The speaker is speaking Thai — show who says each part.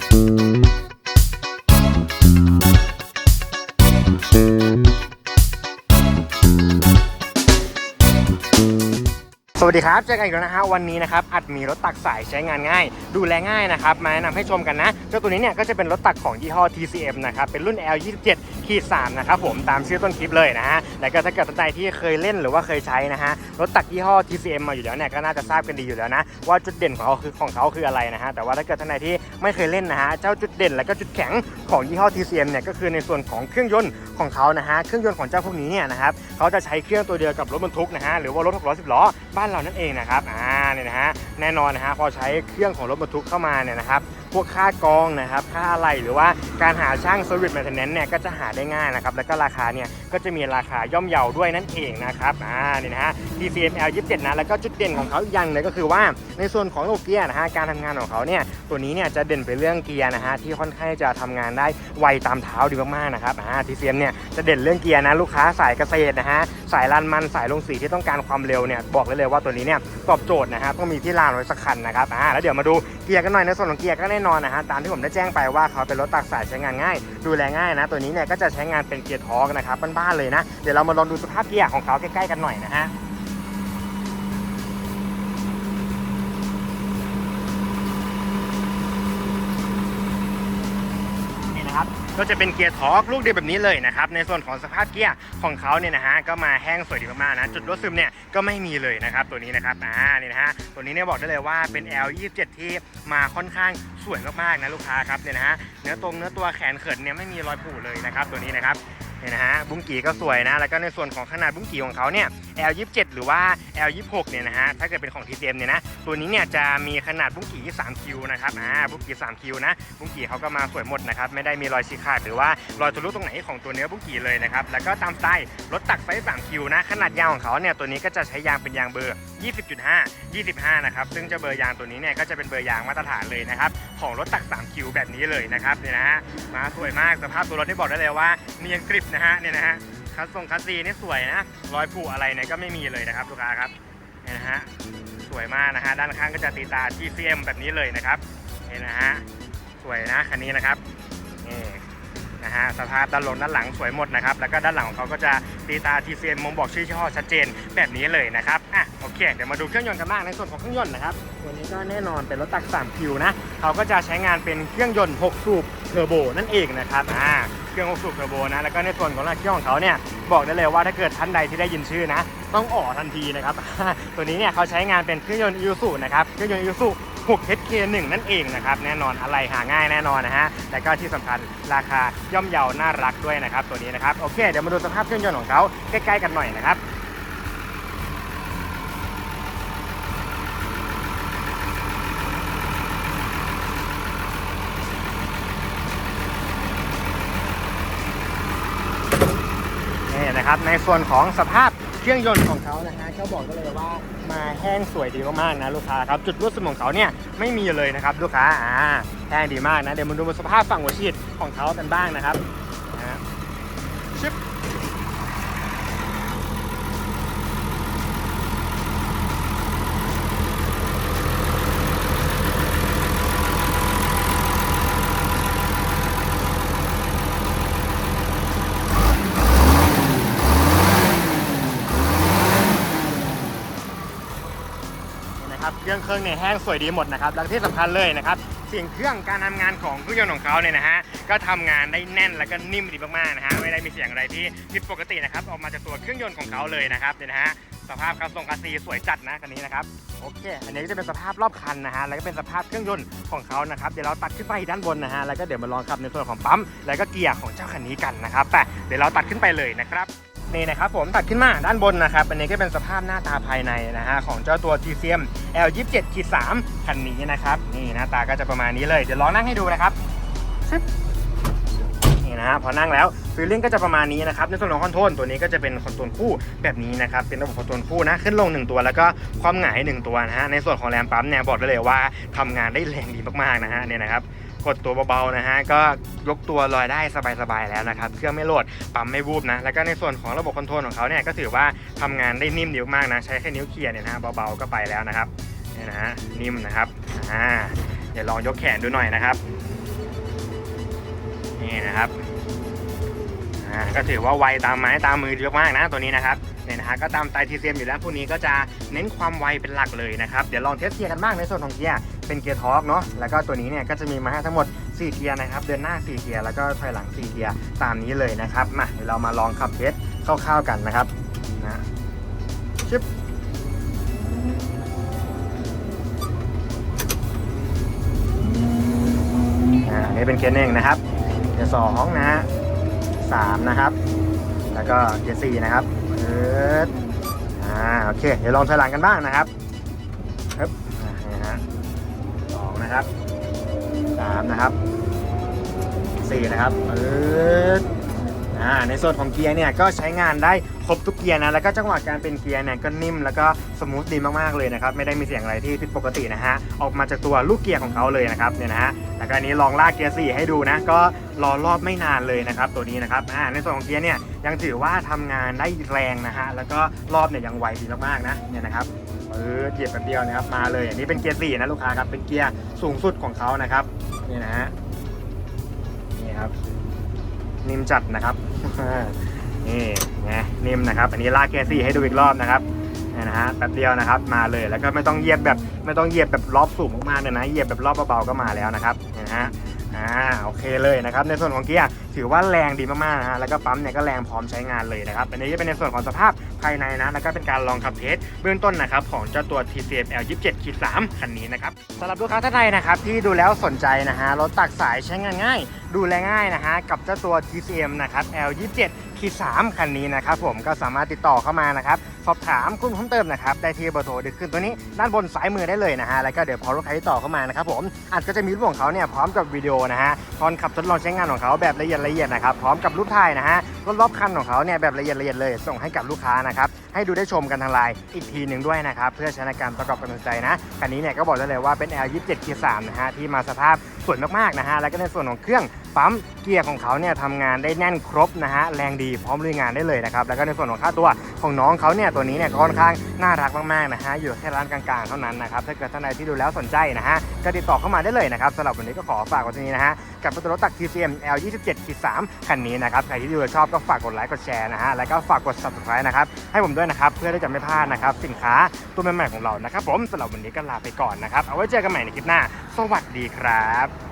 Speaker 1: ส วัสดีครับเจอกันอีกแล้วนะฮะวันนี้นะครับอัดมีรถตักสายใช้งานง่าย ดูแลง่ายนะครับมาแนะนำให้ชมกันนะเจ้าตัวนี้เนี่ยก็จะเป็นรถตักของยี่ห้อ TCM นะครับเป็นรุ่น L27 ขีด3นะครับผมตามชื่อต้นคลิปเลยนะฮะแล้วก็ถ้าเกิดท่านใดที่เคยเล่นหรือว่าเคยใช้นะฮะรถตักยี่ห้อ TCM มาอยู่แล้วเนี่ยก็น่าจะทราบกันดีอยู่แล้วนะว่าจุดเด่นของเขาคือของเขาคืออะไรนะฮะแต่ว่าถ้าเกิดท่านใดที่ไม่เคยเล่นนะฮะเจ้าจุดเด่นและก็จุดแข็งของยี่ห้อ TCM เนี่ยก็คือในส่วนของเครื่องยนต์ของเขานะฮะเครื่องยนต์ของเจ้าพวกนี้เนี่ยนะครับเขาจะใช้เครื่องตัวเดียวกับรถบรรทุกนะฮะหรือว่ารถหกล้อสิบล้อบ้านเรานั่นเองนะครับ อ่าเนี่ยนะฮะ แน่นอนนะฮะพอใช้เครื่องของรถบรรทุกเข้ามาเนี่ยนะครับพวกค่ากองนะครับค่าอะไรหรือว่าการหาช่าง Service Maintenance เนี่ยก็จะหาได้ง่ายนะครับแล้วก็ราคาเนี่ยก็จะมีราคาย่อมเยาด้วยนั่นเองนะครับอ่านี่นะฮะ TCM L27 นะแล้วก็จุดเด่นของเขาอีกอย่างหนึงก็คือว่าในส่วนของระบบเกียร์นะฮะการทำงานของเขาเนี่ยตัวนี้เนี่ยจะเด่นไปเรื่องเกียร์นะฮะที่ค่อนข้างจะทำงานได้ไวตามเท้าดีมากๆนะครับอ่า TCM เนี่ยจะเด่นเรื่องเกียร์นะลูกค้าสายเกษตรนะฮะสายลานมันสายลงสีที่ต้องการความเร็วเนี่ยบอกได้เลยว่าตัวนี้เนี่ยตอบโจทย์นะฮะต้องมีที่ลานไว้สักคันนะครับอ่าแล้วเดี๋ยวมาดูเกียร์กันหน่อยในส่วนของเกียร์ก็แน่นอนนะฮะตามที่ผมได้แจ้งไปว่าเขาเป็นรถตักสายใช้งานง่าย ดูแลง่ายนะ ตัวนี้เนี่ยก็จะใช้งานเป็นเกียร์ทอร์กนะครับบ้านๆเลยนะเดี๋ยวเรามาลองดูสภาพเกียร์ของเขาใกล้ๆกันหน่อยนะฮะ ก็จะเป็นเกียร์ทอร์กลูกเดียวแบบนี้เลยนะครับ ในส่วนของสภาพเกียร์ของเขาเนี่ยนะฮะก็มาแห้งสวยดีมากๆนะ จุดรั่วซึมเนี่ยก็ไม่มีเลยนะครับตัวนี้นะครับอ่านี่นะฮะตัวนี้เนี่ยบอกได้เลยว่าเป็น L27 ที่มาค่อนข้างสวยมากๆนะลูกค้าครับเนี่ยนะฮะเนื้อตรงเนื้อตัวแขนเขินเนี่ยไม่มีรอยผุเลยนะครับตัวนี้นะครับเนี่ยนะฮะบุ้งกี่ก็สวยนะแล้วก็ในส่วนของขนาดบุ้งกี่ของเขาเนี่ย L27 หรือว่า L26 เนี่ยนะฮะถ้าเกิดเป็นของ TCM เนี่ยนะตัวนี้เนี่ยจะมีขนาดบุ้งกี่3คิวนะครับอ่าบุ้งกี่3คิวนะบุ้งกี่เขาก็มาสวยหมดนะครับไม่ได้มีรอยฉีกขาดหรือว่ารอยทะลุตรงไหนของตัวเนื้อบุ้งกี่เลยนะครับแล้วก็ตามสไตล์รถตักไซส์3คิวนะขนาดยางของเขาเนี่ยตัวนี้ก็จะใช้ยางเป็นยางเบอร์ 20.5 25 นะครับ ซึ่งเจะเบอร์ยางตัวนี้เนี่ยก็จะเป็นเบอร์ยางมาตรฐานเลยนะครับ ของรถตัก 3 คิวแบบนี้เลยนะครับเนี่ยนะฮะมาสวยมากสภาพตัวรถที่บอกได้เลยว่าเนียนกริบนะฮะเนี่ยนะฮะ คัสทรงคัสซีนี่สวยนะ รอยผุอะไรเนี่ยก็ไม่มีเลยนะครับลูกค้าครับเนี่นะฮะ สวยมากนะฮะ ด้านข้างก็จะตีตา GCM แบบนี้เลยนะครับเนี่นะฮะ สวยนะคันนี้นะครับนี่นะฮะ สภาพด้านลงด้านหลังสวยหมดนะครับ แล้วก็ด้านหลังของเขาก็จะตีตา TCM มงบอกชื่อยี่ห้อชัดเจนแบบนี้เลยนะครับ อะ โอเค เดี๋ยวมาดูเครื่องยนต์กันบ้างในส่วนของเครื่องยนต์นะครับ ตัวนี้ก็แน่นอนเป็นรถตัก3คิวนะ เขาก็จะใช้งานเป็นเครื่องยนต์ 6 สูบเทอร์โบนั่นเองนะครับ อ่า เครื่องสูบเทอร์โบนะแล้วก็ในส่วนของเครื่องของเขาเนี่ยบอกได้เลยว่าถ้าเกิดท่านใดที่ได้ยินชื่อนะ ต้องอ๋อทันทีนะครับ ตัวนี้เนี่ยเขาใช้งานเป็นเครื่องยนต์ i ู u นะครับเครื่องยนต์ i ู u 6 HK1 นั่นเองนะครับแน่นอนอะไรหาง่ายแน่นอนนะฮะแต่ก็ที่สำคัญราคาย่อมเยาน่ารักด้วยนะครับตัวนี้นะครับโอเคเดี๋ยวมาดูสภาพเครื่องยนต์ของเขาใกล้ๆกันหน่อยนะครับ นะครับ ในส่วนของสภาพเครื่องยนต์ของเขานะฮะก็บอกได้เลยว่ามาแห้งสวยดีมากๆนะลูกค้าครับจุดรั่วซึมของเขาเนี่ยไม่มีเลยนะครับลูกค้าอ่าแห้งดีมากนะเดี๋ยวมาดูสภาพฝั่งหัวฉีดของเขากันบ้างนะครับ นะครับเครื่องเครื่องเนี่ยแห้งสวยดีหมดนะครับแล้วที่สำคัญเลยนะครับเสียงเครื่องการทำงานของเครื่องยนต์ของเขาเนี่ยนะฮะก็ทำงานได้แน่นแล้วก็นิ่มดีมากๆนะฮะไม่ได้มีเสียงอะไรที่ผิดปกตินะครับออกมาจากตัวเครื่องยนต์ของเขาเลยนะครับเนี่ยนะฮะสภาพคัสทรงคัสซีสวยจัดนะคันนี้นะครับโอเค อันนี้ก็จะเป็นสภาพรอบคันนะฮะแล้วก็เป็นสภาพเครื่องยนต์ของเขานะครับเดี๋ยวเราตัดขึ้นไปด้านบนนะฮะแล้วก็เดี๋ยวมาลองขับในส่วนของปั๊มแล้วก็เกียร์ของเจ้าคันนี้กันนะครับแต่เดี๋ยวเราตัดขึ้นไปเลยนะครับ นี่นะครับผมตัดขึ้นมาด้านบนนะครับ อันนี้ก็เป็นสภาพหน้าตาภายในนะฮะของเจ้าตัว TCM L27 ขีด3คันนี้นะครับ นี่หน้าตาก็จะประมาณนี้เลย เดี๋ยวลองนั่งให้ดูนะครับชึบนี่นะฮะพอนั่งแล้วฟีลลิ่งก็จะประมาณนี้นะครับในส่วนของคอนโทรลตัวนี้ก็จะเป็นคอนโทรลคู่แบบนี้นะครับเป็นระบบคอนโทรลคู่นะขึ้นลง 1 ตัวแล้วก็ความหงาย 1 ตัวนะฮะในส่วนของแรมปั๊มเนี่ยบอกได้เลยว่าทำงานได้แรงดีมากๆนะฮะเนี่ยนะครับ กดตัวเบาๆนะฮะก็ยกตัวลอยได้สบายๆแล้วนะครับเครื่องไม่โหลดปั๊มไม่วูบนะแล้วก็ในส่วนของระบบคอนโทรลของเขาเนี่ยก็ถือว่าทำงานได้นิ่มเดีมากนะใช้แค่นิ้วเขี่ยเนี่ยนะฮะเบาๆก็ไปแล้วนะครับนี่นะฮะนิ่มนะครับอ่าเดี๋ยวลองยกแขนดูหน่อยนะครับนี่นะครับอ่าก็ถือว่าไวตามไม้ตามมือเยอะมากนะตัวนี้นะครับเนี่ยนะฮะก็ตามไตทีเซียมอยู่แล้วพวกนี้ก็จะเน้นความไวเป็นหลักเลยนะครับเดี๋ยวลองเทสเกียร์กันบ้างในส่วนของเกียร์ เป็นเกียร์ทอร์กเนาะแล้วก็ตัวนี้เนี่ยก็จะมีมาให้ทั้งหมด 4 เกียร์นะครับเดินหน้า 4 เกียร์แล้วก็ถอยหลัง 4 เกียร์ตามนี้เลยนะครับมาเดี๋ยวเรามาลองขับเทสคร่าวๆกันนะครับนะชึบอ่าอันนี้เป็นเกียร์หนึ่งนะครับเกียร์สองนะฮะสามนะครับ แล้วก็เกียร์สี่นะครับเอิร์ดอ่าโอเค เดี๋ยวลองถอยหลังกันบ้างนะครับครับ นะครับสามนะครับสี่นะครับเอิร์ด อ่าในส่วนของเกียร์เนี่ยก็ใช้งานได้ครบทุกเกียร์นะแล้วก็จังหวะการเป็นเกียร์เนี่ยก็นิ่มแล้วก็สมูทดีมากๆเลยนะครับไม่ได้มีเสียงอะไรที่ผิดปกตินะฮะออกมาจากตัวลูกเกียร์ของเขาเลยนะครับเนี่ยนะฮะแล้วก็อันนี้ลองลากเกียร์สี่ให้ดูนะก็รอรอบไม่นานเลยนะครับตัวนี้นะครับอ่าในส่วนของเกียร์เนี่ยยังถือว่าทำงานได้แรงนะฮะแล้วก็รอบเนี่ยยังไวดีมากๆนะเนี่ยนะครับเออเหยียบแป๊บเดียวนะครับมาเลยอันนี้เป็นเกียร์สี่นะลูกค้าครับเป็นเกียร์สูงสุดของเขานะครับนี่นะฮะนี่ครับนิ่มจัดนะครับ นี่ไงนิ่มนะครับ อันนี้ลากแกซี่ให้ดูอีกรอบนะครับนี่นะฮะแป๊บเดียวนะครับมาเลยแล้วก็ไม่ต้องเหยียบแบบไม่ต้องเหยียบแบบรอบสูงมากๆเลยนะเหยียบแบบรอบเบาๆก็มาแล้วนะครับนี่นะฮะอ่าโอเคเลยนะครับในส่วนของเกียร์ถือว่าแรงดีมากๆนะฮะแล้วก็ปั๊มเนี่ยก็แรงพร้อมใช้งานเลยนะครับอันนี้จะเป็นในส่วนของสภาพภายในนะแล้วก็เป็นการลองขับเทสเบื้องต้นนะครับของเจ้าตัว TCM L27.3 คันนี้นะครับสำหรับลูกค้าท่านใดนะครับที่ดูแล้วสนใจนะฮะรถตักสายใช้งานง่าย ดูแลง่ายนะฮะกับเจ้าตัว TCM นะครับ L 27ขีด3คันนี้นะครับผมก็สามารถติดต่อเข้ามานะครับ สอบถามคุณเพิ่มเติมนะครับ ได้ที่เบอร์โทรเดี๋ยวขึ้นตัวนี้ด้านบนซ้ายมือได้เลยนะฮะ แล้วก็เดี๋ยวพอลูกค้าติดต่อเข้ามานะครับผมอาจก็จะมีรูปของเขาเนี่ยพร้อมกับวิดีโอนะฮะตอนขับทดลองใช้งานของเขาแบบละเอียดละเอียดนะครับพร้อมกับรูปถ่ายนะฮะรถรอบคันของเขาเนี่ยแบบละเอียดละเอียดเลยส่งให้กับลูกค้านะครับให้ดูได้ชมกันทางไลน์อีกทีหนึ่งด้วยนะครับเพื่อใช้ในการประกอบกำลังใจนะคันนี้เนี่ยก็บอกได้เลยว่าเป็น L 27 K 3นะฮะที่มาสภาพสวยมากๆนะฮะแล้วก็ในส่วนของเครื่องปั๊มเกียร์ของเขาเนี่ยทำงานได้แน่นครบนะฮะแรงดีพร้อมลุยงานได้เลยนะครับแล้วก็ในส่วนของค่าตัวของน้องเขาเนี่ยตัวนี้เนี่ยค่อนข้างน่ารักมากๆนะฮะอยู่แค่ร้านกลางๆเท่านั้นนะครับถ้าเกิดท่านใดที่ดูแล้วสนใจนะฮะก็ติดต่อเข้ามาได้เลยนะครับสำหรับวันนี้ก็ขอฝากไว้ที่นี้นะฮะกับรถตัก TCM L 27 3คันนี้นะครับใครที่ดูชอบก็ฝากกดไลค์กดแชร์นะฮะแล้วก็ฝากกด subscribe นะครับให้ผมด้วยนะครับเพื่อที่จะไม่พลาดนะครับสินค้าตัวใหม่ๆของเรานะครับผมสำหรับวันนี้ก็ลาไปก่อนนะครับเอาไว้เจอกันใหม่ในคลิปหน้า สวัสดีครับ